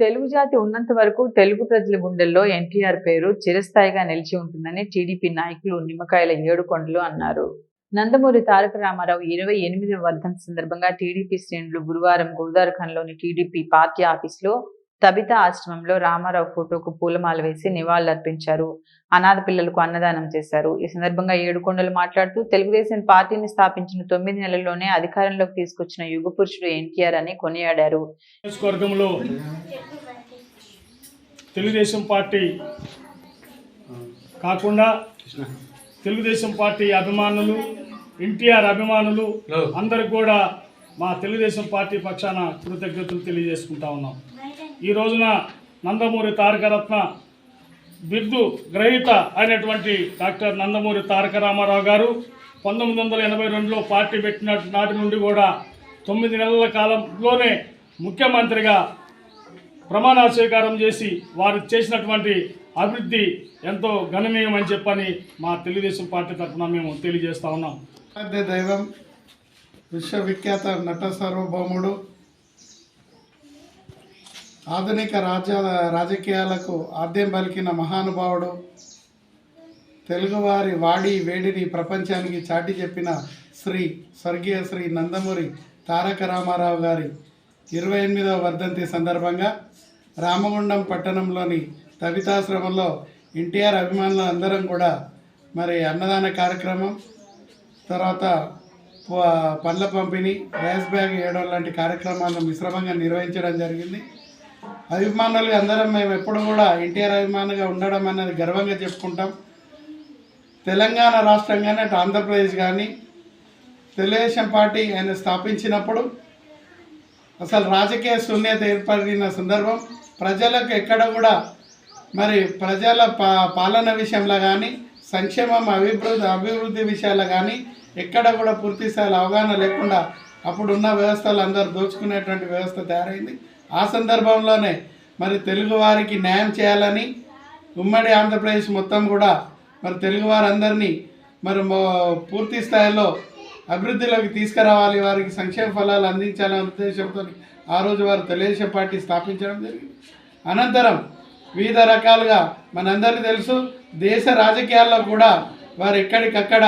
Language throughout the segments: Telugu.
తెలుగు జాతి ఉన్నంత వరకు తెలుగు ప్రజల గుండెల్లో ఎన్టీఆర్ పేరు చిరస్థాయిగా నిలిచి ఉంటుందని టీడీపీ నాయకులు నిమ్మకాయల ఏడుకొండలు అన్నారు. నందమూరి తారక రామారావు ఇరవై ఎనిమిదవ వర్ధం సందర్భంగా టీడీపీ శ్రేణులు గురువారం గోదావరిఖండ్లోని టీడీపీ పార్టీ ఆఫీసులో తబిత ఆశ్రమంలో రామారావు ఫోటోకు పూలమాల వేసి నివాళులర్పించారు. అనాథ పిల్లలకు అన్నదానం చేశారు. ఈ సందర్భంగా ఏడుకొండలు మాట్లాడుతూ తెలుగుదేశం పార్టీని స్థాపించిన తొమ్మిది నెలల్లోనే అధికారంలోకి తీసుకొచ్చిన యుగ పురుషుడు ఎన్టీఆర్ అని కొనియాడారు. తెలుగుదేశం పార్టీ కాకుండా తెలుగుదేశం పార్టీ అభిమానులు ఎన్టీఆర్ అభిమానులు అందరికి కూడా మా తెలుగుదేశం పార్టీ పక్షాన కృతజ్ఞతలు తెలియజేసుకుంటా ఉన్నాం. ఈ రోజున నందమూరి తారకరత్న బిర్దు గ్రహీత అయినటువంటి డాక్టర్ నందమూరి తారక రామారావు గారు పంతొమ్మిది వందల ఎనభై రెండులో పార్టీ పెట్టిన నాటి నుండి కూడా తొమ్మిది నెలల కాలంలోనే ముఖ్యమంత్రిగా ప్రమాణ స్వీకారం చేసి వారు చేసినటువంటి అభివృద్ధి ఎంతో గణనీయమని చెప్పని మా తెలుగుదేశం పార్టీ తరఫున మేము తెలియజేస్తా ఉన్నాం. దైవం విశ్వవిఖ్యాత నట సార్వభౌముడు ఆధునిక రాజ్య రాజకీయాలకు ఆద్యం పలికిన మహానుభావుడు తెలుగువారి వాడి వేడిని ప్రపంచానికి చాటి చెప్పిన శ్రీ స్వర్గీయ శ్రీ నందమూరి తారక రామారావు గారి ఇరవై ఎనిమిదవ వర్ధంతి సందర్భంగా రామగుండం పట్టణంలోని తవితాశ్రమంలో ఎన్టీఆర్ అభిమానులు అందరం కూడా మరి అన్నదాన కార్యక్రమం తర్వాత ప- పండ్ల పంపిణీ రైస్ బ్యాగ్ వేయడం లాంటి కార్యక్రమాలను మిశ్రమంగా నిర్వహించడం జరిగింది. అభిమానులు అందరం మేము ఎప్పుడు కూడా ఎన్టీఆర్ అభిమానులుగా ఉండడం అనేది గర్వంగా చెప్పుకుంటాం. తెలంగాణ రాష్ట్రం కానీ అటు ఆంధ్రప్రదేశ్ కానీ తెలుగుదేశం పార్టీ ఆయన స్థాపించినప్పుడు అసలు రాజకీయ శూన్యత ఏర్పడిన సందర్భం ప్రజలకు ఎక్కడ కూడా మరి ప్రజల పా పాలన విషయంలో కానీ సంక్షేమం అభివృద్ధి అభివృద్ధి విషయాల్లో కానీ ఎక్కడ కూడా పూర్తిస్థాయిలో అవగాహన లేకుండా అప్పుడున్న వ్యవస్థలు అందరూ దోచుకునేటువంటి వ్యవస్థ తయారైంది. ఆ సందర్భంలోనే మరి తెలుగువారికి న్యాయం చేయాలని ఉమ్మడి ఆంధ్రప్రదేశ్ మొత్తం కూడా మరి తెలుగువారందరినీ మరి పూర్తి స్థాయిలో అభివృద్ధిలోకి తీసుకురావాలి వారికి సంక్షేమ ఫలాలు అందించాలనే ఉద్దేశంతో ఆ రోజు వారు తెలుగుదేశం పార్టీ స్థాపించడం జరిగింది. అనంతరం వివిధ రకాలుగా మనందరికీ తెలుసు దేశ రాజకీయాల్లో కూడా వారు ఎక్కడికక్కడ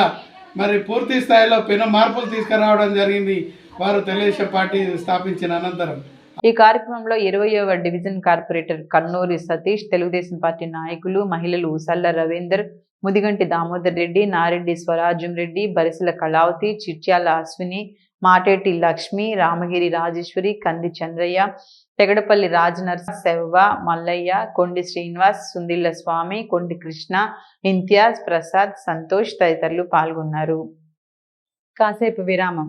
మరి పూర్తి స్థాయిలో పెను మార్పులు తీసుకురావడం జరిగింది. వారు తెలుగుదేశం పార్టీ స్థాపించిన అనంతరం ఈ కార్యక్రమంలో ఇరవయవ division corporator Kannuri Satish Telugu Desam party నాయకులు మహిళలు ఉసల్ల రవీందర్ ముదిగంటి దామోదర్ రెడ్డి నారెడ్డి స్వరాజ్యం రెడ్డి బరిసల కళావతి చిట్యాల అశ్విని మాటేటి లక్ష్మి రామగిరి రాజేశ్వరి కంది చంద్రయ్య తెగడపల్లి రాజనర్స శవ్వ మల్లయ్య కొండి శ్రీనివాస్ సుందిల్ల స్వామి కొండి కృష్ణ ఇంతియాజ్ ప్రసాద్ సంతోష్ తదితరులు పాల్గొన్నారు. కాసేపు విరామం.